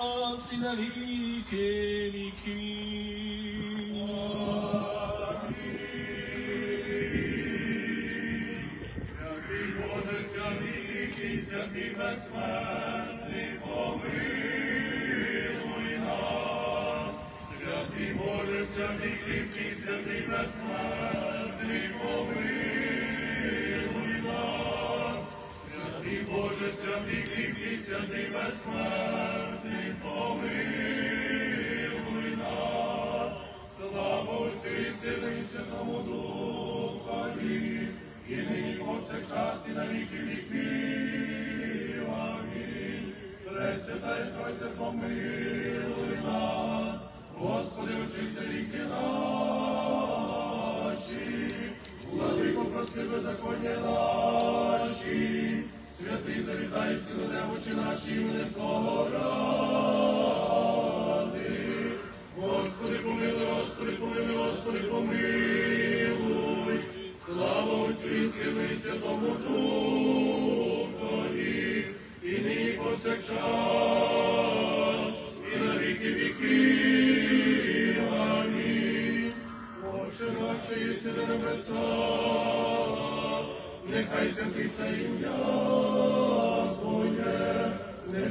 на віки віків. Святий безсмертний, помилуй нас. Святий Боже, святий кріпкий, святий безсмертний, помилуй Святий Боже, святий кріпкий, святий безсмертний, помилуй нас. Слава Отцю і Сину і Святому Духові, і нині повсякчас і на віки віків. Амінь. Пресвятая Тройця, помилуй нас, Господи, очисти ріки наші, Владико, прости беззаконня наші, святий завітай сили немочі наші, великого ради. Господи, помилуй, Господи, помилуй, Господи, помилуй. Слава Отцю і Сину і Святому Духові, і нині повсякчас, і на віки віків. Амінь. Отче наш, єси на небесах, нехай святиться ім'я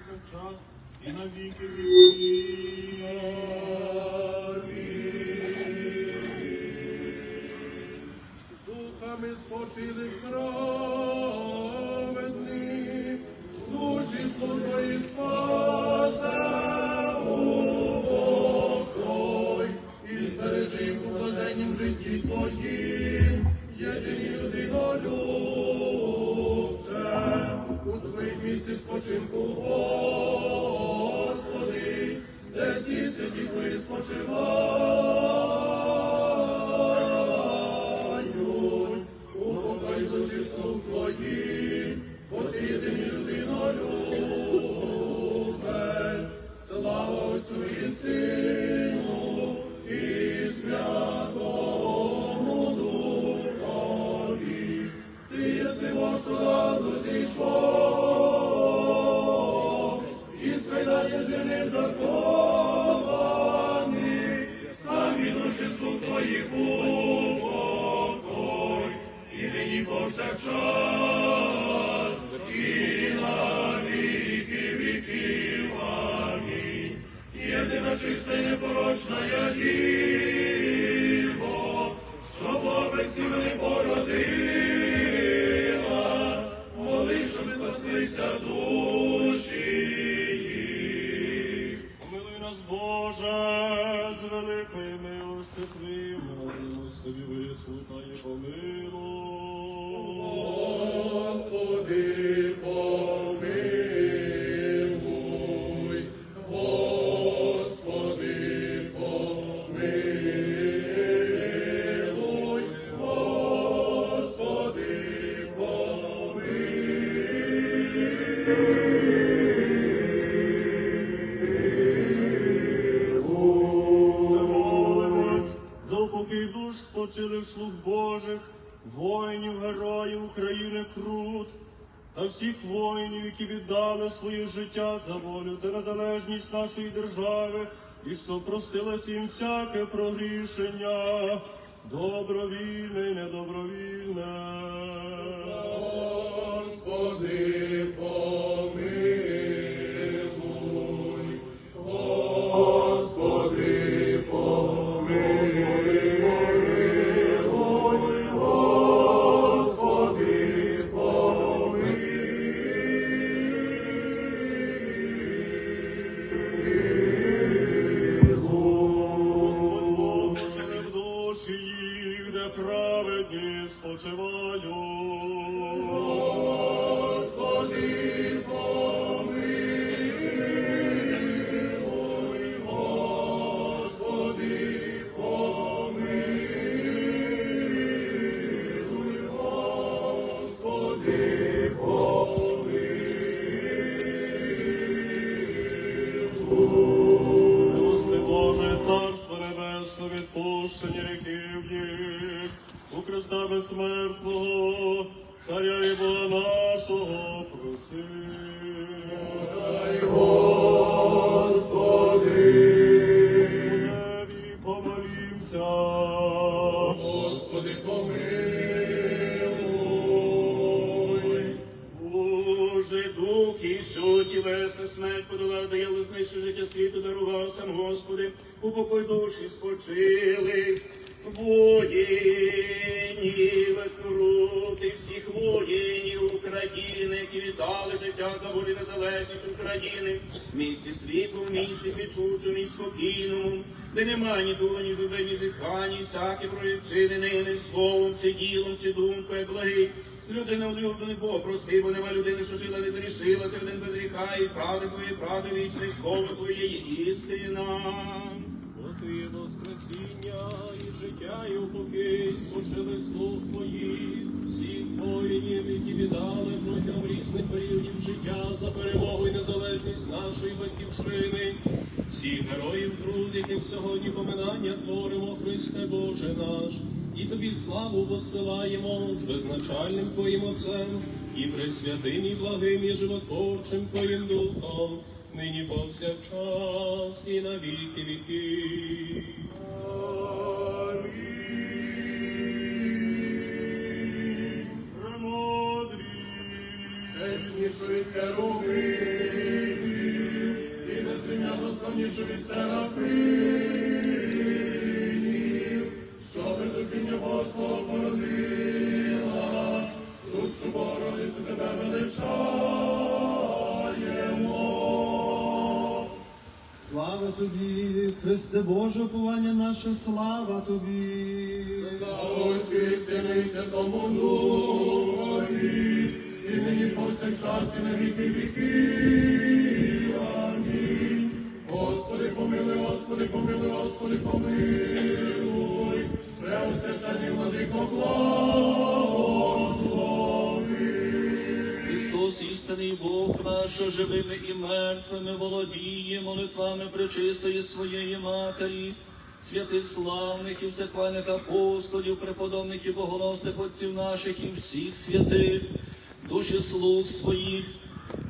Повсякчас, на віки віків. Духами спочили праведних, де всі святі ви спочивають, повсякчас, і на віки непорочна діво, що Бога породила, моли, щоб спаслися душі їх. Нас, Боже, з великої милости Твоєї, милостиві вислухай і помилуй. Душ спочилих слуг Божих, воїнів, героїв України Крут, та всіх воїнів, які віддали своє життя за волю та незалежність нашої держави, і що простилося їм всяке прогрішення, добровільне і недобровільне. Господи, помилуй. Царство небесне, відпущення гріхів їх, у Христа безсмертного, царя і Бога нашого проси. Господи, дух і все тілесне смерть подолав, дає знищи життя світу, дарував сам Господи, упокой душі спочилих, воїнів, крути всіх воїнів України, які віддали життя за волю незалежність України, в місті світлу, в місті підсуджу, місті спокійному, де нема ні дула, ні журби, ні зітхання, ні всякі проявчини, не словом, чи ділом, чи думкою, благий. Людина улюблений Бог, прости, бо нема людини, що жила, не зрішила, ти один без гріха, і правди твої, правди вічне, слово твоє є істина. Бо ти воскресіння і життя, і упокій, спочили слух твоїх, всіх воїнів, які віддали протягом різних періодів життя за перемогу і незалежність нашої батьківщини. Всіх героїв труд, яким сьогодні поминання творимо, Христе Боже наш, і тобі славу посилаємо з безначальним Твоїм Отцем, і пресвятим, і благим, і животворчим Твоїм Духом, нині повсякчас і на віки віки. Херувимів, і незрівняно славнішу від Слава тобі, Христе Боже, повання наше, слава тобі. Слава Отцю і Сину і Святому Духові, і нині повсякчас і на віки віки. Амінь. Господи, помилуй, Господи, помилуй, Господи, помилуй. Бог наш, живими і мертвими володіє молитвами пречистої своєї Матері, святих славних і всехвальних апостолів, преподобних і богоносних отців наших і всіх святих, душі слуг своїх,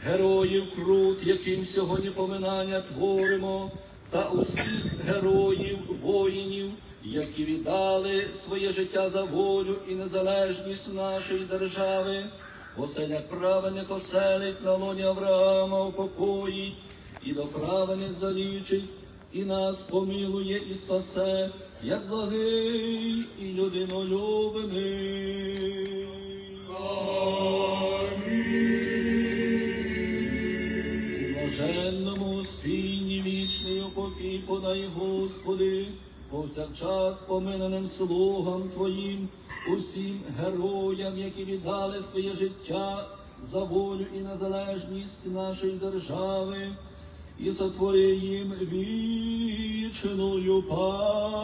героїв крут, яким сьогодні поминання творимо, та усіх героїв, воїнів, які віддали своє життя за волю і незалежність нашої держави. Оселя праведник оселить на лоні Авраама упокоїть, і до праведних залічить, і нас помилує і спасе, як благий і людинолюбний. Блаженному спільні вічний упокій подай, Господи, повсякчас поминеним слугам Твоїм, усім героям, які віддали своє життя за волю і незалежність нашої держави, і сотвори їм вічною пам'ять.